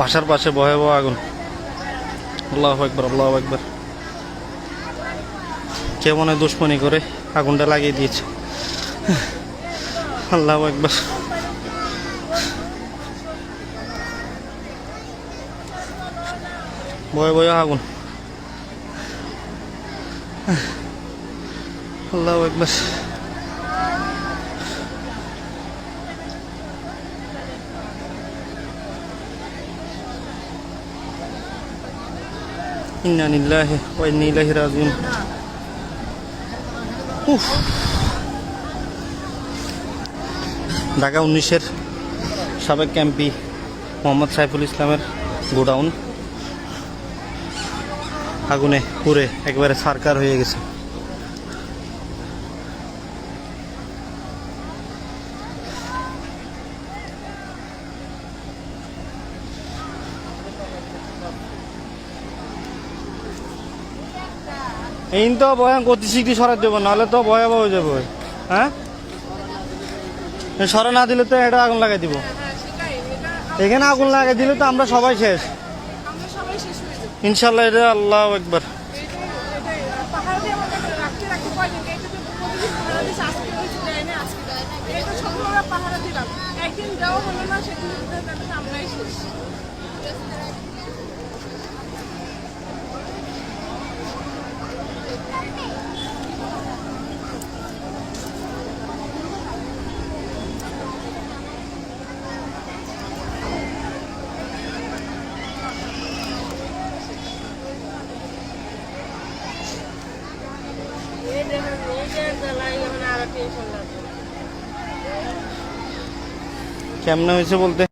বাসার পাশে ভয়াবহ আগুন। আল্লাহ একবার আল্লাহ একবার কে মনে দুশ্মনী করে আগুনটা লাগিয়ে দিয়েছে? আল্লাহ একবার ভয় ভয় আগুন। আল্লাহ একবার ইন্না লিল্লাহি ওয়া ইন্না ইলাইহি রাজিউন। উফ। ঢাকা উনিশের সাবেক ক্যাম্পি মোহাম্মদ সাইফুল ইসলামের গোডাউন। আগুনে পুরে একবারে সারকার হয়ে গেছে। এই তো বয়ান গতি শিগগিরি সরাই দেবো নাহলে তো ভয়াবহ হয়ে যাবে। হ্যাঁ? সরা না দিলে তো এটা আগুন লাগাই দিব। এখানে আগুন লাগাই দিলে তো আমরা সবাই শেষ। হয়ে ইনশাল্লাহ এটা আল্লাহ একবার এটা তো প্রতিদিন পাহাড় দিয়েছে আজকে হয়েছে দেয় না আজকে দেয় না এটা সব আমরা পাহাড় দিলাম একদিন দেওয়া হলো না সেদিন তাদের আমরাই শেষ এই দেখেন এই যে জ্বালাই এখন আর টেনশন লাগবে কেমনে হয়েছে বলতে?